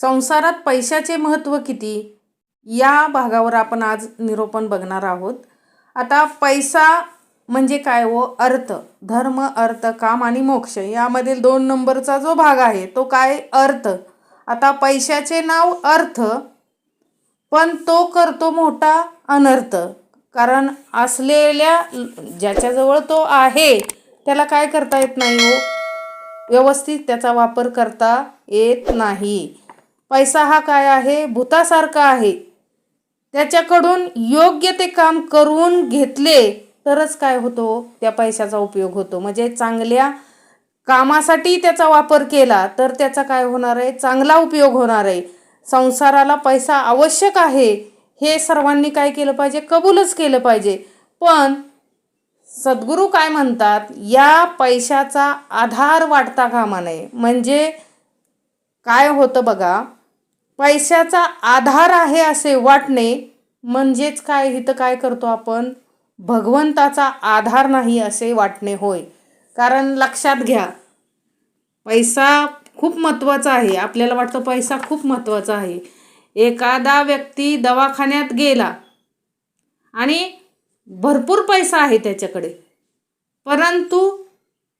संसारात पैशाचे महत्त्व किती? या भागावर आपण आज निरूपण बघणार आहोत. आता पैसा म्हणजे काय हो? अर्थ. धर्म अर्थ काम आणि मोक्ष यामधील दोन नंबरचा जो भाग आहे तो काय? अर्थ. आता पैशाचे नाव अर्थ पण तो करतो मोठा अनर्थ. कारण असलेल्या ज्याच्याजवळ तो आहे त्याला काय करता येत नाही हो? व्यवस्थित त्याचा वापर करता येत नाही. पैसा हा काय आहे? भूतासारखा आहे. त्याच्याकडून योग्य ते काम करून घेतले तरच काय होतो? त्या पैशाचा उपयोग होतो. म्हणजे चांगल्या कामासाठी त्याचा वापर केला तर त्याचा काय होणार आहे? चांगला उपयोग होणार आहे. संसाराला पैसा आवश्यक आहे. हे सर्वांनी काय केलं पाहिजे? कबूलच केलं पाहिजे. पण सद्गुरू काय म्हणतात? या पैशाचा आधार वाटता कामा नये. म्हणजे काय होतं बघा? पैशाचा आधार आहे असे वाटणे म्हणजेच काय? इथं काय करतो आपण? भगवंताचा आधार नाही असे वाटणे होय. कारण लक्षात घ्या पैसा खूप महत्त्वाचा आहे. आपल्याला वाटतं पैसा खूप महत्त्वाचा आहे. एखादा व्यक्ती दवाखान्यात गेला आणि भरपूर पैसा आहे त्याच्याकडे परंतु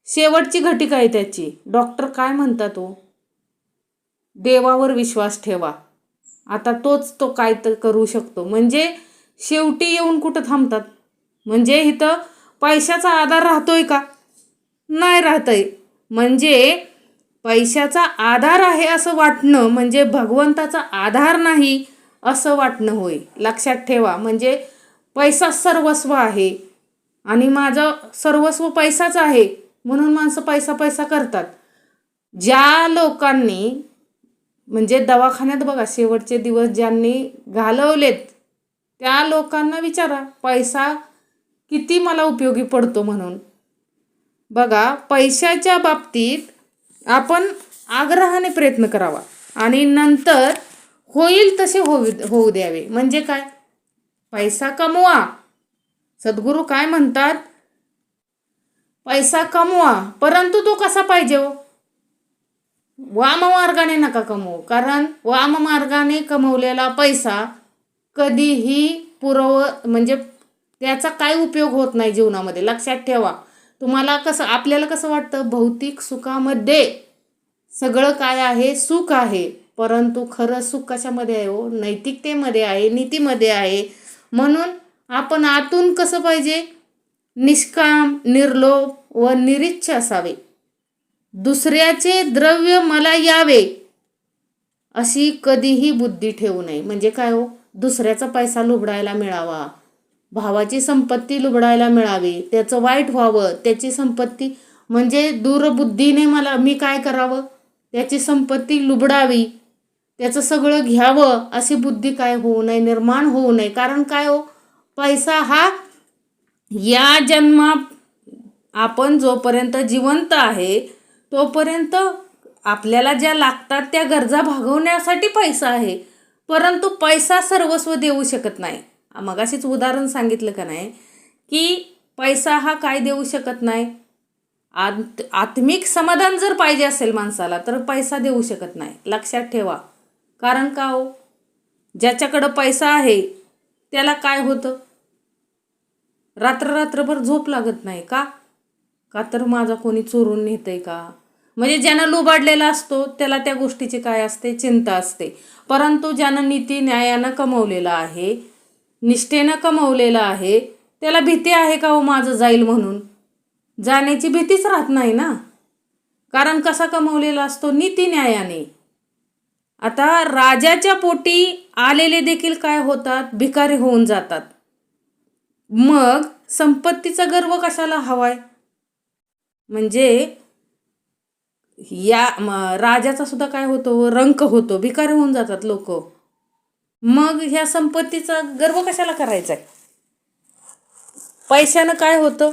शेवटची घटिका आहे त्याची. डॉक्टर काय म्हणतात तो देवावर विश्वास ठेवा. आता तोच तो काय तर करू शकतो. म्हणजे शेवटी येऊन कुठं थांबतात? म्हणजे इथं पैशाचा आधार राहतोय का? नाही राहतंय. म्हणजे पैशाचा आधार आहे असं वाटणं म्हणजे भगवंताचा आधार नाही असं वाटणं होय. लक्षात ठेवा. म्हणजे पैसा सर्वस्व आहे. आणि माझं सर्वस्व पैसाच आहे. म्हणून माणसं पैसा पैसा करतात. ज्या लोकांनी म्हणजे दवाखान्यात बघा शेवटचे दिवस ज्यांनी घालवलेत त्या लोकांना विचारा पैसा किती मला उपयोगी पडतो म्हणून. बघा पैशाच्या बाबतीत आपण आग्रहाने प्रयत्न करावा आणि नंतर होईल तसे होऊ होऊ द्यावे. म्हणजे काय? पैसा कमवा. सद्गुरू काय म्हणतात? पैसा कमवा परंतु तो कसा पाहिजे हो? वाममार्गाने नका कमवू. कारण वाममार्गाने कमवलेला पैसा कधीही पुरव म्हणजे त्याचा काय उपयोग होत नाही जीवनामध्ये. लक्षात ठेवा. तुम्हाला कसं आपल्याला कसं वाटतं? भौतिक सुखामध्ये सगळं काय आहे? सुख आहे. परंतु खरं सुख कशामध्ये आहे हो? नैतिकतेमध्ये आहे नीतीमध्ये आहे. म्हणून आपण आतून कसं पाहिजे? निष्काम निर्लोभ व निरीच्छ असावे. दुसऱ्याचे द्रव्य मला यावे अशी कधीही बुद्धी ठेवू नये. म्हणजे काय हो? दुसऱ्याचा पैसा लुबडायला मिळावा भावाची संपत्ती लुबडायला मिळावी त्याचं वाईट व्हावं त्याची संपत्ती म्हणजे दूरबुद्धीने मला मी काय करावं? त्याची संपत्ती लुबडावी त्याचं सगळं घ्यावं अशी बुद्धी काय होऊ नये निर्माण होऊ नये. कारण काय हो? पैसा हा या जन्मा आपण जोपर्यंत जिवंत आहे तोपर्यंत आपल्याला ज्या लागतात त्या गरजा भागवण्यासाठी पैसा आहे. परंतु पैसा सर्वस्व देऊ शकत नाही. मगाशीच उदाहरण सांगितलं का नाही? की पैसा हा काय देऊ शकत नाही? आत आत्मिक समाधान जर पाहिजे असेल माणसाला तर पैसा देऊ शकत नाही. लक्षात ठेवा. कारण का हो? ज्याच्याकडं पैसा आहे त्याला काय होतं? रात्र रात्रभर झोप लागत नाही का? का तर माझा कोणी चोरून नेतंय का? म्हणजे ज्यानं लुबाडलेला असतो त्याला त्या गोष्टीची काय असते? चिंता असते. परंतु ज्यानं नीती न्यायानं कमवलेलं आहे निष्ठेनं कमवलेलं आहे त्याला भीती आहे का हो माझं जाईल म्हणून? जाण्याची भीतीच राहत नाही ना. कारण कसा कमवलेला असतो? नीती न्यायाने. आता राजाच्या पोटी आलेले देखील काय होतात? भिकारी होऊन जातात. मग संपत्तीचा गर्व कशाला हवाय? म्हणजे या म राजाचा सुद्धा काय होतो? रंक होतो. भिकारी होऊन जातात लोक. मग ह्या संपत्तीचा गर्व कशाला करायचा आहे पैशानं काय होतं?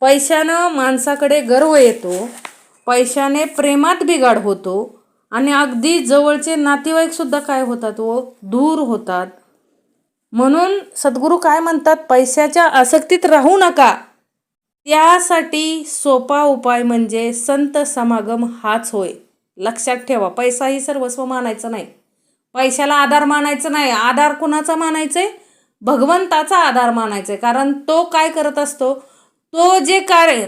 पैशानं माणसाकडे गर्व येतो. पैशाने प्रेमात बिघाड होतो. आणि अगदी जवळचे नातेवाईकसुद्धा काय होतात व दूर होतात. म्हणून सद्गुरू काय म्हणतात? पैशाच्या आसक्तीत राहू नका. त्यासाठी सोपा उपाय म्हणजे संत समागम हाच होय. लक्षात ठेवा पैसाही सर्वस्व मानायचं नाही. पैशाला आधार मानायचं नाही. आधार कुणाचा मानायचंय? आहे भगवंताचा आधार मानायचा आहे कारण तो काय करत असतो? तो जे कार्य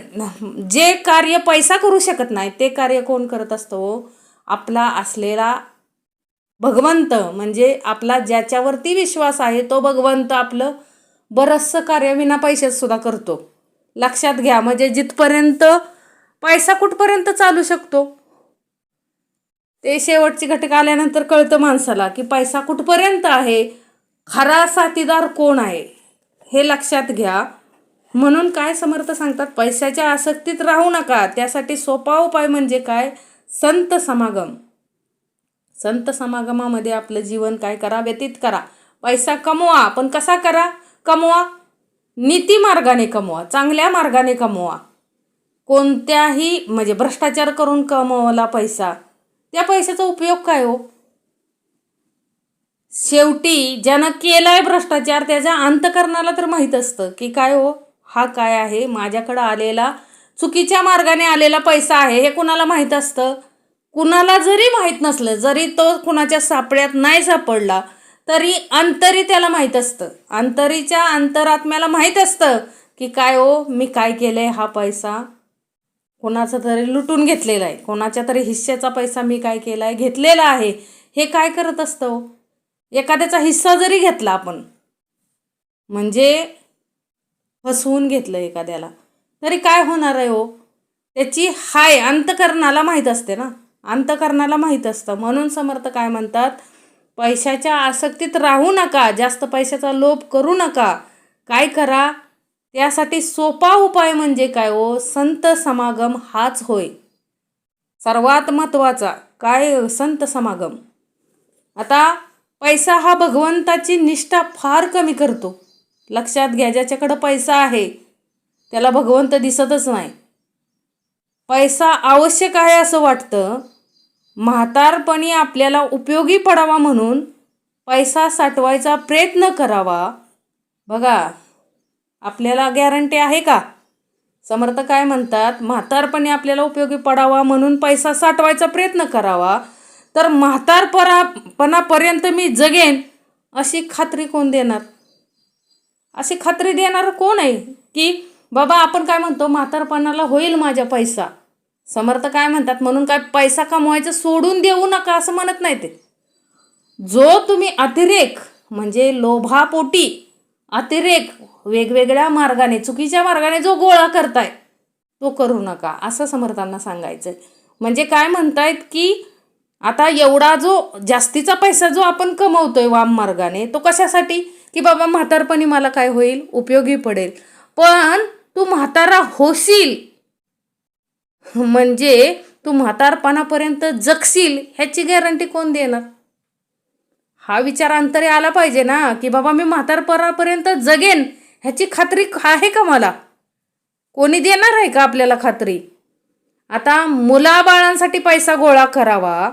जे कार्य पैसा करू शकत नाही ते कार्य कोण करत असतो? आपला असलेला भगवंत. म्हणजे आपला ज्याच्यावरती विश्वास आहे तो भगवंत आपलं बरंचसं कार्य विना पैशात सुद्धा करतो. लक्षात घ्या म्हणजे जिथपर्यंत पैसा कुठपर्यंत चालू शकतो ते शेवटची घटक आल्यानंतर कळतं माणसाला की पैसा कुठपर्यंत आहे खरा साथीदार कोण आहे हे लक्षात घ्या. म्हणून काय समर्थ सांगतात पैशाच्या आसक्तीत राहू नका त्यासाठी सोपा उपाय म्हणजे काय? संत समागम. संत समागमामध्ये आपलं जीवन काय करा व्यतीत करा. पैसा कमवा पण कसा करा? कमवा. नीती मार्गाने कमवा चांगल्या मार्गाने कमवा. कोणत्याही म्हणजे भ्रष्टाचार करून कमवला पैसा त्या पैशाचा उपयोग काय हो? शेवटी ज्यानं केलाय भ्रष्टाचार त्याच्या अंतकरणाला तर माहीत असतं की काय हो? हा काय आहे? माझ्याकडं आलेला चुकीच्या मार्गाने आलेला पैसा आहे हे कुणाला माहीत असतं? कुणाला जरी माहीत नसलं जरी तो कुणाच्या सापड्यात नाही सापडला तरी अंतरी त्याला माहीत असतं. अंतरीच्या अंतरात्म्याला माहीत असतं की काय ओ मी काय केलं आहे हा पैसा कोणाचा तरी लुटून घेतलेला आहे. कोणाच्या तरी हिस्सेचा पैसा मी काय केला आहे घेतलेला आहे. हे काय करत असतं एखाद्याचा हिस्सा जरी घेतला आपण म्हणजे फसवून घेतलं एखाद्याला तरी काय होणार आहे हो त्याची हाय अंतकरणाला माहीत असते ना. अंतकरणाला माहीत असतं. म्हणून समर्थ काय म्हणतात? पैशाच्या आसक्तीत राहू नका जास्त पैशाचा लोभ करू नका. काय करा? त्यासाठी सोपा उपाय म्हणजे काय हो? संत समागम हाच होय. सर्वात महत्त्वाचा काय संत समागम? आता पैसा हा भगवंताची निष्ठा फार कमी करतो. लक्षात घ्या ज्याच्याकडं पैसा आहे त्याला भगवंत दिसतच नाही. पैसा आवश्यक आहे असं वाटतं म्हातारपणी आपल्याला उपयोगी पडावा म्हणून पैसा साठवायचा प्रयत्न करावा. बघा आपल्याला गॅरंटी आहे का? समर्थ काय म्हणतात म्हातारपणी आपल्याला उपयोगी पडावा म्हणून पैसा साठवायचा प्रयत्न करावा. तर म्हातारपणा पणापर्यंत मी जगेन अशी खात्री कोण देणार? अशी खात्री देणार कोण आहे? की बाबा आपण काय म्हणतो म्हातारपणाला होईल माझा पैसा. समर्थ काय म्हणतात म्हणून काय पैसा कमवायचं सोडून देऊ नका असं म्हणत नाही ते. जो तुम्ही अतिरेक म्हणजे लोभापोटी अतिरेक वेगवेगळ्या मार्गाने चुकीच्या मार्गाने जो गोळा करताय तो करू नका असं समर्थांना सांगायचं आहे म्हणजे काय म्हणतायत की आता एवढा जो जास्तीचा पैसा जो आपण कमवतोय वाम मार्गाने तो कशासाठी? की बाबा म्हातारपणी मला काय होईल? उपयोगी पडेल. पण तू म्हातारा होशील. म्हणजे तू म्हातारपणापर्यंत जगशील ह्याची गॅरंटी कोण देणार? हा विचार अंतरी आला पाहिजे ना की बाबा मी म्हातारपणापर्यंत जगेन ह्याची खात्री आहे का मला? कोणी देणार आहे का आपल्याला खात्री? आता मुलाबाळांसाठी पैसा गोळा करावा.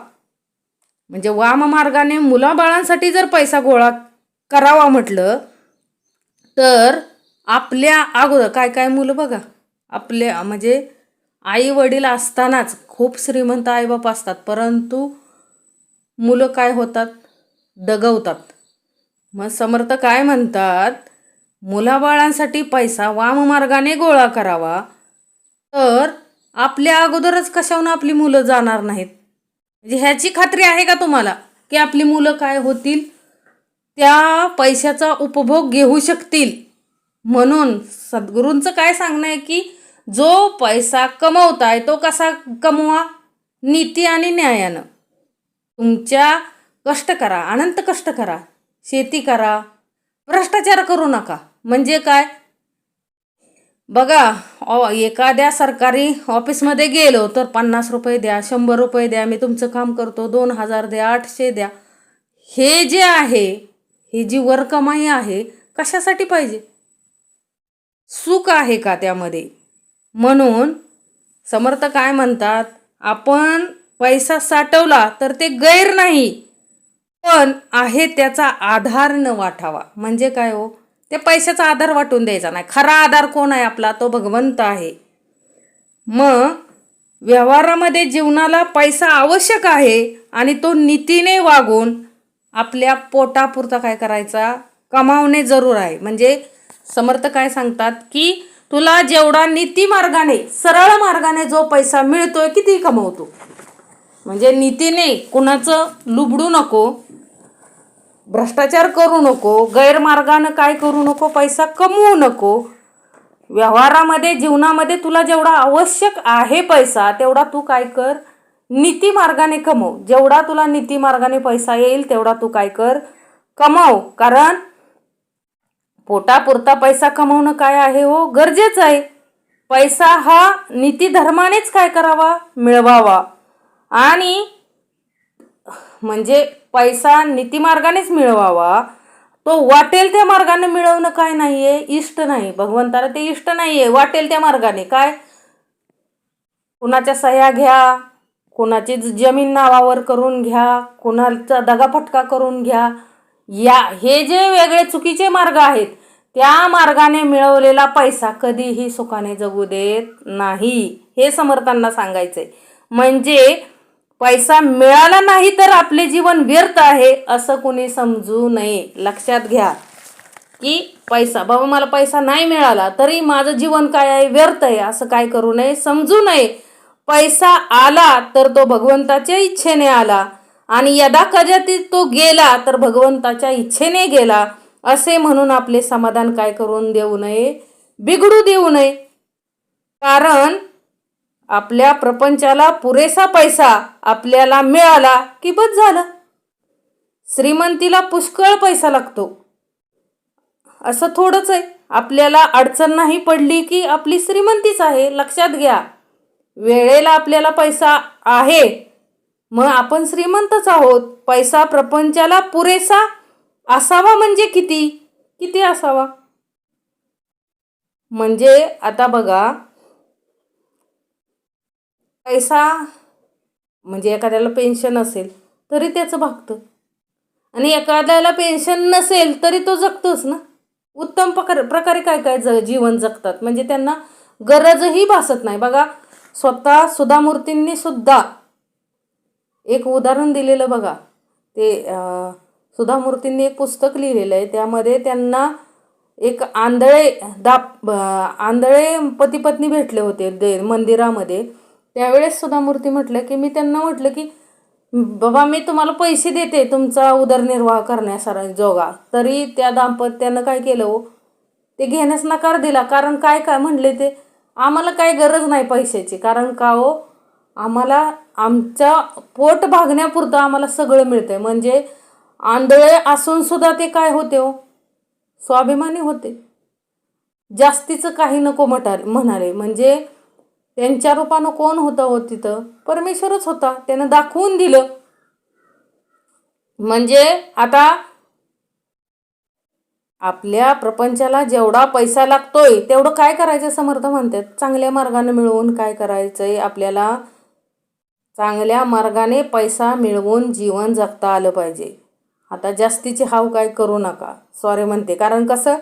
म्हणजे वाम मार्गाने मुलाबाळांसाठी जर पैसा गोळा करावा म्हटलं तर आपल्या अगोदर काय काय मुलं बघा? आपल्या म्हणजे आई वडील असतानाच खूप श्रीमंत आईबाप असतात परंतु मुलं काय होतात? दगवतात. मग समर्थ काय म्हणतात? मुलाबाळांसाठी पैसा वाममार्गाने गोळा करावा. तर आपल्या अगोदरच कशाहून आपली मुलं जाणार नाहीत? म्हणजे ह्याची खात्री आहे का तुम्हाला? की आपली मुलं काय होतील? त्या पैशाचा उपभोग घेऊ शकतील. म्हणून सद्गुरूंचं काय सांगणं आहे की जो पैसा कमवताय तो कसा कमवा? नीती आणि न्यायानं. तुमच्या कष्ट करा अनंत कष्ट करा शेती करा. भ्रष्टाचार करू नका. म्हणजे काय? बघा ऑ एखाद्या सरकारी ऑफिसमध्ये गेलो तर पन्नास रुपये द्या शंभर रुपये द्या मी तुमचं काम करतो दोन हजार द्या आठशे द्या. हे जे आहे ही जी वर कमाई आहे कशासाठी पाहिजे? सुख आहे का त्यामध्ये? म्हणून समर्थ काय म्हणतात? आपण पैसा साठवला तर ते गैर नाही. पण आहे त्याचा आधार न वाटावा. म्हणजे काय हो? ते पैशाचा आधार वाटून द्यायचा नाही. खरा आधार कोण आहे आपला? तो भगवंत आहे. मग व्यवहारामध्ये जीवनाला पैसा आवश्यक आहे आणि तो नीतीने वागून आपल्या पोटापुरता काय करायचा? कमावणे जरूर आहे. म्हणजे समर्थ काय सांगतात की तुला जेवढा नीती मार्गाने सरळ मार्गाने जो पैसा मिळतोय किती कमवतो. म्हणजे नीतीने कुणाचं लुबडू नको भ्रष्टाचार करू नको गैरमार्गानं काय करू नको पैसा कमवू नको व्यवहारामध्ये जीवनामध्ये तुला जेवढा आवश्यक आहे पैसा तेवढा तू काय कर नीती मार्गाने कमव. जेवढा तुला नीती मार्गाने पैसा येईल तेवढा तू काय कर कमाव. कारण पोटापुरता पैसा कमवणं काय आहे हो? गरजेचं आहे. पैसा हा नीती धर्मानेच काय करावा? मिळवावा. आणि म्हणजे पैसा नीतिमार्गानेच मिळवावा. तो वाटेल त्या मार्गाने मिळवणं काय नाही आहे इष्ट नाही. भगवंताला ते इष्ट नाही आहे वाटेल त्या मार्गाने. काय? कुणाच्या सह्या घ्या. कुणाची जमीन नावावर करून घ्या. कुणाचा दगाफटका करून घ्या. या हे जे वेगळे चुकीचे मार्ग आहेत त्या मार्गाने मिळवलेला पैसा कधीही सुखाने जगू देत नाही हे समर्थांना सांगायचंय. म्हणजे पैसा मिळाला नाही तर आपले जीवन व्यर्थ आहे असं कोणी समजू नये. लक्षात घ्या की पैसा बाबा मला पैसा नाही मिळाला तरी माझं जीवन काय आहे? व्यर्थ आहे असं काय करू नये? समजू नये. पैसा आला तर तो भगवंताच्या इच्छेने आला. आणि यदा कदाचित तो गेला तर भगवंताच्या इच्छेने गेला असे म्हणून आपले समाधान काय करून देऊ नये? बिघडू देऊ नये. कारण आपल्या प्रपंचाला पुरेसा पैसा आपल्याला मिळाला की बस झालं. श्रीमंतीला पुष्कळ पैसा लागतो. असं थोडंच आहे. आपल्याला अडचण नाही पडली की आपली श्रीमंतीच आहे. लक्षात घ्या. वेळेला आपल्याला पैसा आहे. मग आपण श्रीमंतच आहोत. पैसा प्रपंचाला पुरेसा असावा म्हणजे किती? किती असावा? म्हणजे आता बघा पैसा म्हणजे एखाद्याला पेन्शन असेल तरी त्याचं भागतं. आणि एखाद्याला पेन्शन नसेल तरी तो जगतोच ना. उत्तम प्रकार प्रकारे काय काय ज जीवन जगतात. म्हणजे त्यांना गरजही भासत नाही. बघा स्वतः सुधामूर्तींनी सुद्धा एक उदाहरण दिलेलं बघा. ते सुधा सुधामूर्तींनी एक पुस्तक लिहिलेलं आहे. त्यामध्ये त्यांना एक आंधळे दाप आंधळे पतीपत्नी भेटले होते दे मंदिरामध्ये. त्यावेळेस सुधामूर्ती म्हटलं की मी त्यांना म्हटलं की बाबा मी तुम्हाला पैसे देते तुमचा उदरनिर्वाह करण्यासारा जोगा. तरी त्या दाम्पत्यानं काय केलं हो? ते घेण्यास नकार दिला. कारण काय काय म्हणले ते? आम्हाला काय गरज नाही पैशाची. कारण का हो? आम्हाला आमच्या पोट भागण्यापुरतं आम्हाला सगळं मिळतंय. म्हणजे आंधळे असून सुद्धा ते काय होते हो? स्वाभिमानी होते. जास्तीचं काही नको म्हटा म्हणाले. म्हणजे त्यांच्या रूपानं कोण होतं हो तिथं? परमेश्वरच होता. त्यानं दाखवून दिलं. म्हणजे आता आपल्या प्रपंचाला जेवढा पैसा लागतोय तेवढं काय करायचं समर्थ म्हणतात? चांगल्या मार्गाने मिळवून काय करायचंय आपल्याला? चांगल्या मार्गाने पैसा मिळवून जीवन जगता आलं पाहिजे. आता जास्तीची हाव काय करू नका. सॉरी म्हणते. कारण कसं?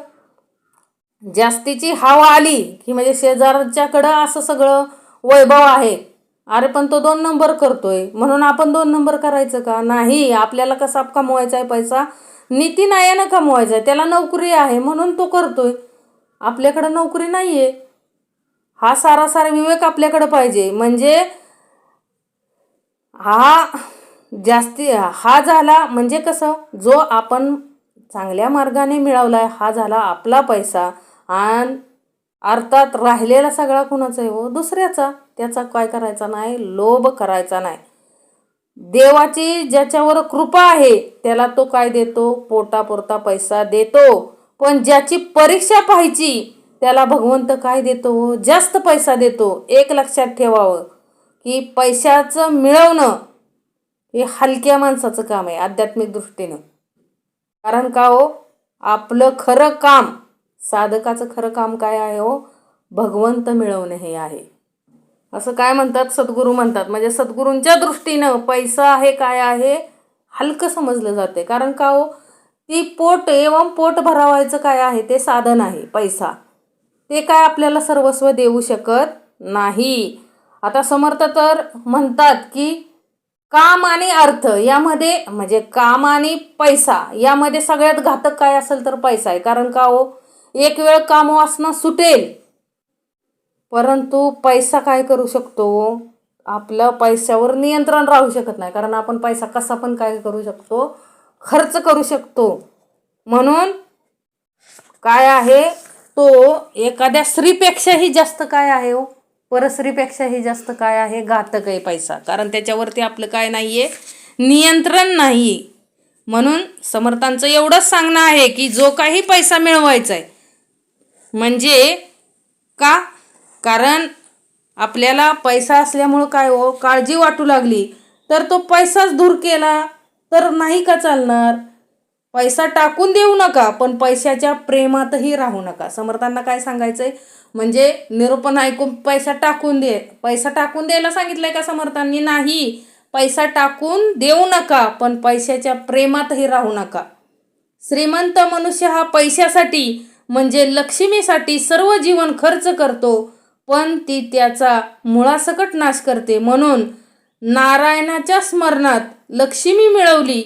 जास्तीची हाव आली की म्हणजे शेजारच्याकडं असं सगळं वैभव आहे. अरे पण तो दोन नंबर करतोय. म्हणून आपण दोन नंबर करायचं का? नाही. आपल्याला कसा कमवायचा आहे पैसा? नीतीनायानं कमवायचा आहे. त्याला नोकरी आहे. म्हणून तो करतोय. आपल्याकडं नोकरी नाही आहे हा सारा सारा विवेक आपल्याकडं पाहिजे. म्हणजे हा जास्ती हा झाला म्हणजे कसं? जो आपण चांगल्या मार्गाने मिळवलाय हा झाला आपला पैसा. आणि अर्थात राहिलेला सगळा कुणाचा आहे? हो दुसऱ्याचा. त्याचा काय करायचा नाही? लोभ करायचा नाही. देवाची ज्याच्यावर कृपा आहे त्याला तो काय देतो? पोटापुरता पैसा देतो. पण ज्याची परीक्षा पाहायची त्याला भगवंत काय देतो? हो? जास्त पैसा देतो. एक लक्षात ठेवावं. की पैशाचं मिळवणं हे हलक्या माणसाचं काम आहे आध्यात्मिक दृष्टीनं. कारण का हो? आपलं खरं काम साधकाचं खरं काम काय आहे हो? भगवंत मिळवणं हे आहे. असं काय म्हणतात? सद्गुरू म्हणतात. म्हणजे सद्गुरूंच्या दृष्टीनं पैसा हे काय आहे? हलकं समजलं जाते कारण का हो? ती पोट एवं पोट भरावायचं काय आहे? ते साधन आहे पैसा. ते काय आपल्याला सर्वस्व देऊ शकत नाही. आता समर्थ तर म्हणतात की काम आणि अर्थ यामध्ये म्हणजे काम आणि पैसा यामध्ये सगळ्यात घातक काय असेल तर पैसा आहे. कारण का हो? एक वेळ काम वासना सुटेल. परंतु पैसा काय करू शकतो? आपलं पैशावर नियंत्रण राहू शकत नाही. कारण आपण पैसा कसा पण काय करू शकतो? खर्च करू शकतो. म्हणून काय आहे? तो एखाद्या स्त्रीपेक्षाही जास्त काय आहे हो? परस्त्रीपेक्षाही जास्त काय आहे? घातक आहे पैसा. कारण त्याच्यावरती आपलं काय नाही आहे नियंत्रण नाही म्हणून समर्थांचं एवढंच सांगणं आहे की जो काही पैसा मिळवायचा आहे म्हणजे का? कारण आपल्याला पैसा असल्यामुळं काय हो? काळजी वाटू लागली. तर तो पैसाच दूर केला. तर नाही का चालणार? पैसा टाकून देऊ नका पण पैशाच्या प्रेमातही राहू नका. समर्थांना काय सांगायचं आहे म्हणजे निरूपण ऐकून पैसा टाकून दे. पैसा टाकून द्यायला सांगितलंय का समर्थांनी? नाही. पैसा टाकून देऊ नका पण पैशाच्या प्रेमातही राहू नका. श्रीमंत मनुष्य हा पैशासाठी म्हणजे लक्ष्मीसाठी सर्व जीवन खर्च करतो पण ती त्याचा मुळासकट नाश करते. म्हणून नारायणाच्या स्मरणात लक्ष्मी मिळवली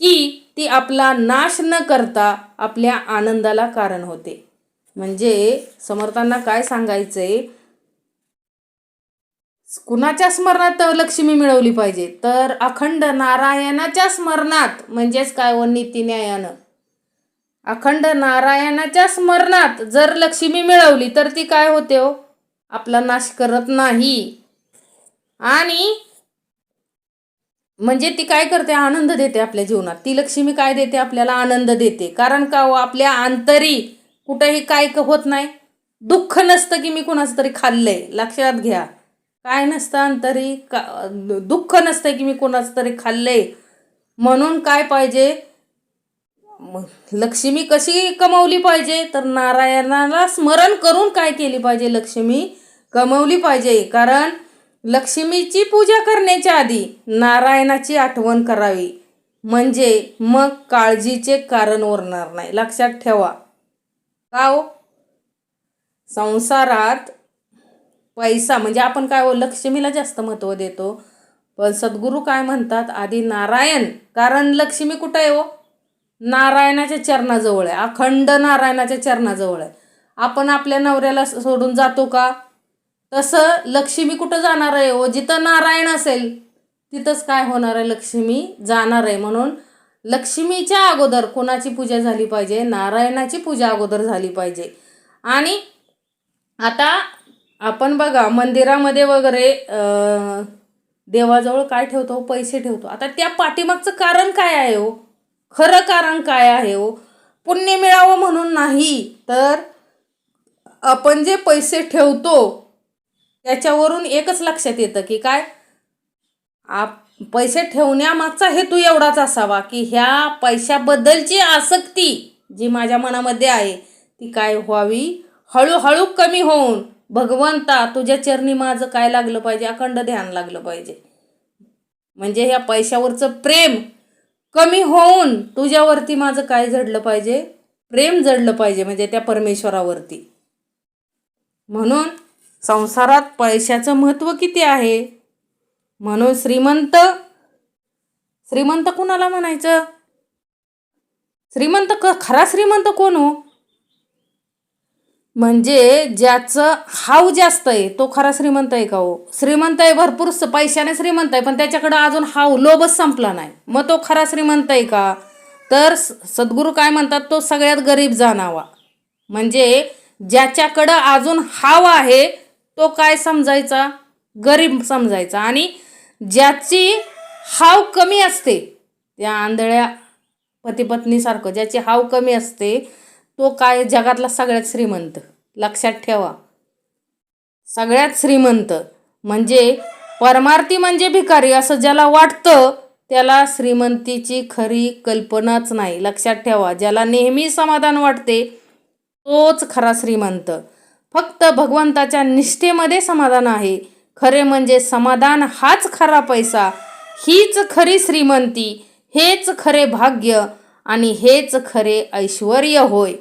की ती आपला नाश न करता आपल्या आनंदाला कारण होते. म्हणजे समर्थांना काय सांगायचंय? कुणाच्या स्मरणात लक्ष्मी मिळवली पाहिजे? तर अखंड नारायणाच्या स्मरणात. म्हणजेच काय? व नीतीन्यायानं अखंड नारायणाच्या स्मरणात जर लक्ष्मी मिळवली तर ती काय होते हो? आपला नाश करत नाही. आणि म्हणजे ती काय करते? आनंद देते आपल्या जीवनात. ती लक्ष्मी काय देते? आपल्याला आनंद देते. कारण का हो? आपल्या आंतरिक कुठेही काय होत नाही. दुःख नसतं की मी कुणाचं तरी खाल्लंय. लक्षात घ्या. काय नसतं तरी का दुःख नसतं की मी कोणाचं तरी खाल्लंय. म्हणून काय पाहिजे? लक्ष्मी कशी कमवली पाहिजे? तर नारायणाला स्मरण करून काय केली पाहिजे लक्ष्मी? कमवली पाहिजे. कारण लक्ष्मीची पूजा करण्याच्या आधी नारायणाची आठवण करावी. म्हणजे मग काळजीचे कारण उरणार नाही. लक्षात ठेवा. का हो? संसारात पैसा म्हणजे आपण काय हो लक्ष्मीला जास्त महत्त्व देतो. पण सद्गुरू काय म्हणतात? आधी नारायण. कारण लक्ष्मी कुठं आहे हो? नारायणाच्या चरणाजवळ आहे. अखंड नारायणाच्या चरणाजवळ आहे. आपण आपल्या नवऱ्याला सोडून जातो का? तसं लक्ष्मी कुठं जाणार आहे हो? जिथं नारायण असेल तिथंच काय होणार आहे? लक्ष्मी जाणार आहे. म्हणून लक्ष्मीच्या अगोदर कोणाची पूजा झाली पाहिजे? नारायणाची पूजा अगोदर झाली पाहिजे. आणि आता आपण बघा मंदिरामध्ये वगैरे देवाजवळ काय ठेवतो? पैसे ठेवतो. आता त्या पाठीमागचं कारण काय आहे हो? खरं कारण काय आहे हो? पुण्य मिळावं म्हणून नाही तर आपण जे पैसे ठेवतो त्याच्यावरून एकच लक्षात येतं की काय? आप पैसे ठेवण्यामागचा हेतू एवढाच असावा की ह्या पैशाबद्दलची आसक्ती जी माझ्या मनामध्ये आहे ती काय व्हावी? हळूहळू कमी होऊन. भगवंता तुझ्या चरणी माझं काय लागलं पाहिजे? अखंड ध्यान लागलं पाहिजे. म्हणजे ह्या पैशावरचं प्रेम कमी होऊन तुझ्यावरती माझं काय जडलं पाहिजे? प्रेम जडलं पाहिजे म्हणजे त्या परमेश्वरावरती. म्हणून संसारात पैशाचं महत्त्व किती आहे? म्हणून श्रीमंत श्रीमंत कुणाला म्हणायचं? श्रीमंत क खरा श्रीमंत कोण हो? म्हणजे ज्याचं हाव जास्त आहे तो खरा श्रीमंत आहे का हो? श्रीमंत आहे भरपूर पैशाने श्रीमंत आहे पण त्याच्याकडं अजून हाव लोभच संपला नाही. मग तो खरा श्रीमंत आहे का? तर सद्गुरू काय म्हणतात तो सगळ्यात गरीब जाणावा. म्हणजे ज्याच्याकडं अजून हाव आहे तो काय समजायचा? गरीब समजायचा. आणि ज्याची हाव कमी असते त्या आंधळ्या पतीपत्नीसारखं ज्याची हाव कमी असते तो काय जगातला सगळ्यात श्रीमंत? लक्षात ठेवा. सगळ्यात श्रीमंत म्हणजे परमार्थी म्हणजे भिकारी असं ज्याला वाटतं त्याला श्रीमंतीची खरी कल्पनाच नाही. लक्षात ठेवा ज्याला नेहमी समाधान वाटते तोच खरा श्रीमंत. फक्त भगवंताच्या निष्ठेमध्ये समाधान आहे. खरे म्हणजे समाधान हाच खरा पैसा. हीच खरी श्रीमंती हेच खरे भाग्य आणि हेच खरे ऐश्वर होय.